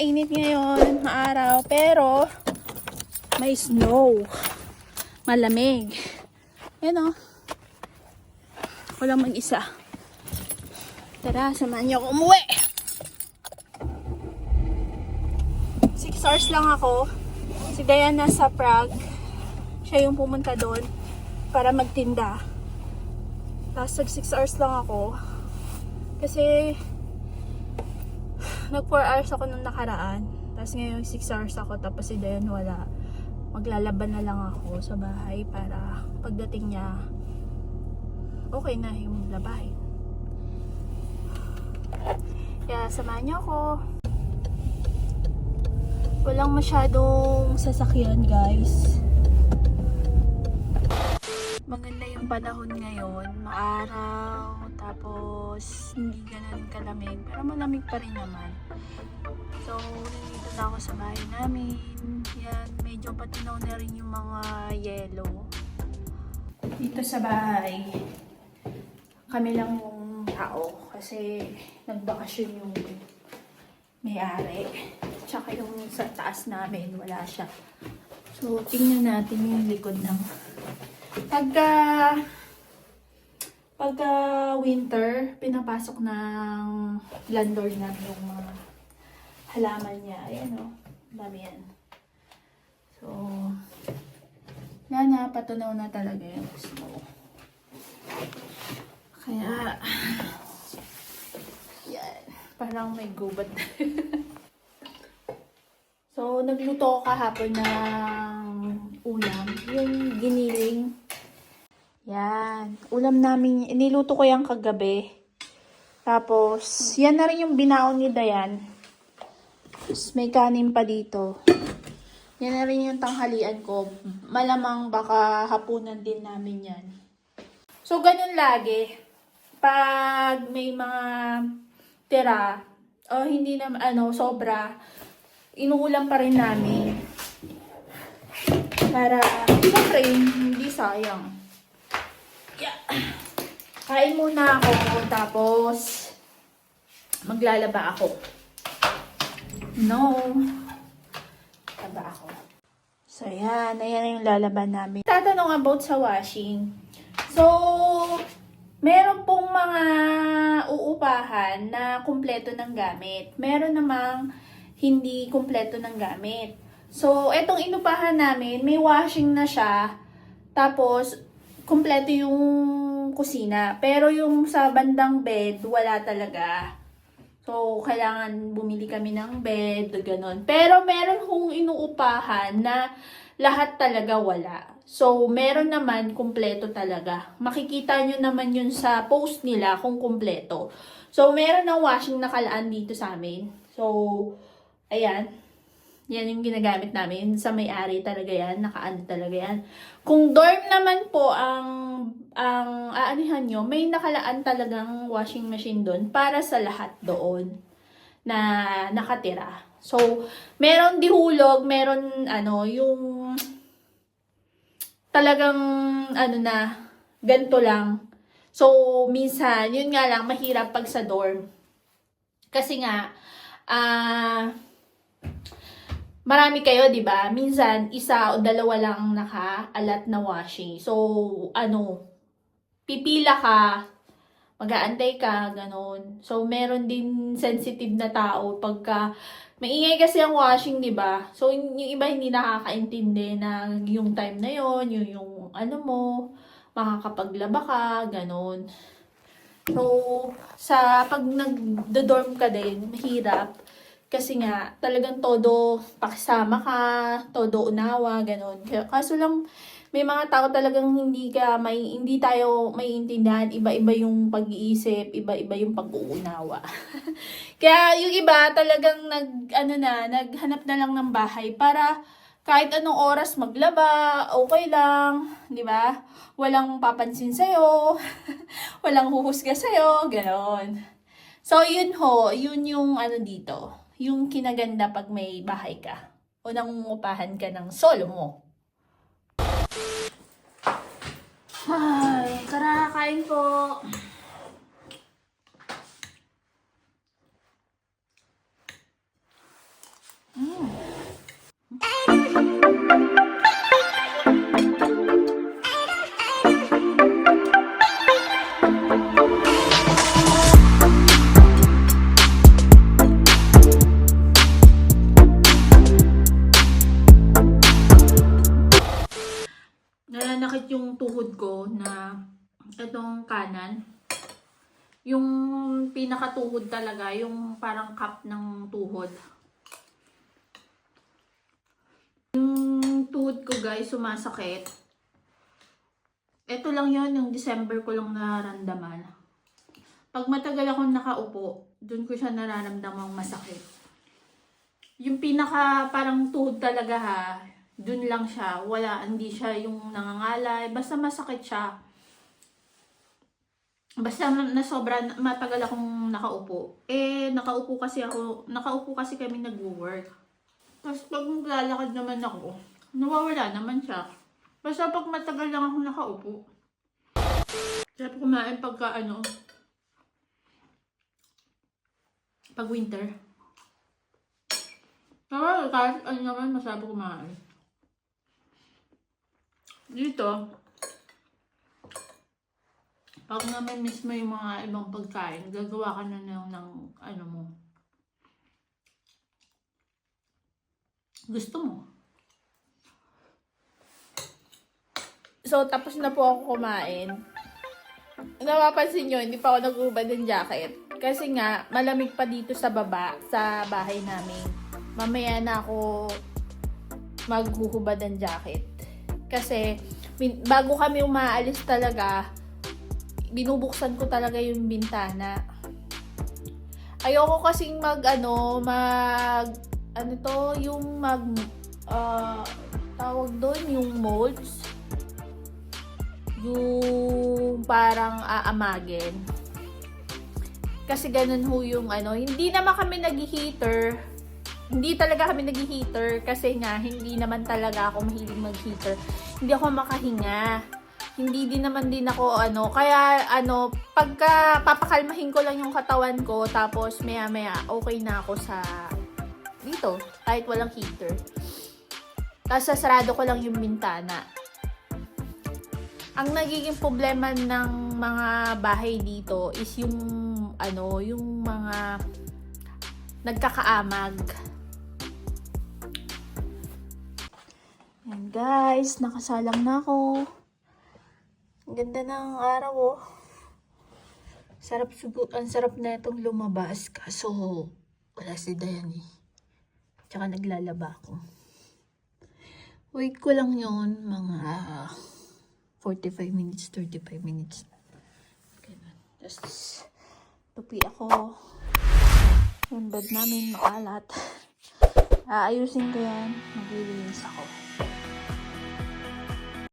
Mainit ngayon, maaraw, pero may snow. Malamig. Yan o. Walang mag-isa. Tara, samahan niyo ako umuwi. Six hours lang ako. Si Diana sa Prague. Siya yung pumunta doon para magtinda. Tapos nag 6 hours lang ako. Kasi nag 4 hours ako nung nakaraan. Tapos ngayon 6 hours ako. Tapos si Dayan wala. Maglalaban na lang ako sa bahay para pagdating niya okay na yung labahin. Kaya samahan niyo ako. Walang masyadong sasakyan guys. Maganda yung panahon ngayon. Maaraw, tapos hindi ganun kalamig. Pero malamig pa rin naman. So, nandito na ako sa bahay namin. Yan, medyo patinaw na rin yung mga yellow. Dito sa bahay, kami lang yung tao. Kasi nagbakasyon yung may-ari. Tsaka yung sa taas namin, wala siya. So, tingnan natin yung likod ng Pagka pagka winter, pinapasok ng landlord namin yung mga halaman niya. Ayan o, dami yan. So, na na, patunaw na talaga yung snow. Kaya, yan, parang may gubat. so, nagluto ako kahapon ng Yan. Ulam namin, iniluto ko yan kagabi. Tapos, yan na rin yung binaon ni Dayan. Tapos, may kanin pa dito. Yan na rin yung tanghalian ko. Malamang baka hapunan din namin yan. So, ganun lagi. Pag may mga tira, o hindi na, ano, sobra, inuulam pa rin namin. Para, syempre, hindi sayang. Yeah. Kain muna ako, tapos, maglalaba ako. No. Laba ako. So, yan. Ayan yung lalaban namin. Tatanong about sa washing. So, meron pong mga uupahan na kumpleto ng gamit. Meron namang hindi kumpleto ng gamit. So, etong inupahan namin, may washing na siya. Tapos, kumpleto yung kusina. Pero yung sa bandang bed, wala talaga. So, kailangan bumili kami ng bed, ganon. Pero meron hong inuupahan na lahat talaga wala. So, meron naman kumpleto talaga. Makikita nyo naman yun sa post nila kung kumpleto. So, meron ng washing nakalaan dito sa amin. So, ayan. Yan yung ginagamit namin. Sa may-ari talaga yan. Nakaano talaga yan. Kung dorm naman po ang ang aanihan nyo, may nakalaan talagang washing machine doon para sa lahat doon na nakatira. So, meron dihulog, meron ano, yung talagang ano na, ganito lang. So, minsan, yun nga lang, mahirap pag sa dorm. Kasi nga, ah, marami kayo, di ba? Minsan, isa o dalawa lang nakaalat na washing. So, ano, pipila ka, mag-aantay ka, ganon. So, meron din sensitive na tao pagka, maingay kasi ang washing, di ba? So, yung iba hindi nakakaintindi na yung time na yon yung, yung ano mo, makakapaglaba ka, ganon. So, sa pag nag-dorm ka din, mahirap. Kasi nga, talagang todo pakisama ka, todo unawa, ganun. Kaso lang, may mga tao talagang hindi ka, may, hindi tayo maiintindihan. Iba-iba yung pag-iisip, iba-iba yung pag-uunawa. Kaya yung iba talagang nag, ano na, naghanap na lang ng bahay para kahit anong oras maglaba, okay lang, di ba? Walang papansin sa'yo, walang huhusga sa'yo, ganon. So, yun ho, yun yung ano dito, yung kinaganda pag may bahay ka. O nangungupahan ka ng solo mo. Itong kanan. Yung pinakatuhod talaga, yung parang cup ng tuhod. Yung tuhod ko guys, sumasakit. Ito lang yon yung December ko lang nararamdaman. Pag matagal akong nakaupo, dun ko siya nararamdamang masakit. Yung pinaka parang tuhod talaga ha, dun lang siya. Wala, hindi siya yung nangangalay. Basta masakit siya. Basta na sobra, matagal akong nakaupo. Eh, nakaupo kasi ako, nakaupo kasi kami nag-work. Tapos pag maglalakad naman ako, nawawala naman siya. Basta pag matagal lang ako nakaupo. Sarap kumain pagka ano, pag winter. Pero kahit ano naman, masarap kumain. Dito, pag naman miss mo yung mga ibang pagkain, gagawa ka na ng, ng ano mo. Gusto mo. So, tapos na po ako kumain. Napapansin nyo, hindi pa ako nag-ubad ng jacket. Kasi nga, malamig pa dito sa baba, sa bahay namin. Mamaya na ako maghuhubad ng jacket. Kasi, bago kami umaalis talaga, binubuksan ko talaga yung bintana. Ayoko kasing mag, ano, mag, ano to, yung mag, ah, tawag doon, yung molds. Yung parang aamagin. Kasi ganun ho yung ano, hindi naman kami nag-heater. Hindi talaga kami nag-heater kasi nga hindi naman talaga ako mahilig mag-heater. Hindi ako makahinga. Hindi din naman din ako ano, kaya ano, pagka papakalmahin ko lang yung katawan ko tapos maya maya okay na ako sa dito, kahit walang heater. Tapos sasarado ko lang yung bintana. Ang nagiging problema ng mga bahay dito is yung ano, yung mga nagkakaamag. Yan guys, nakasalang na ako. Ang ganda ng araw oh. Sarap siguro, ang sarap na itong lumabas kaso wala si Dayan eh. Tsaka naglalaba ako. Wait ko lang yon mga 45 minutes, 35 minutes. Ganun. Tapos, tupi ako. Yung bed namin makalat. Aayusin ko yan. Maglilinis ako.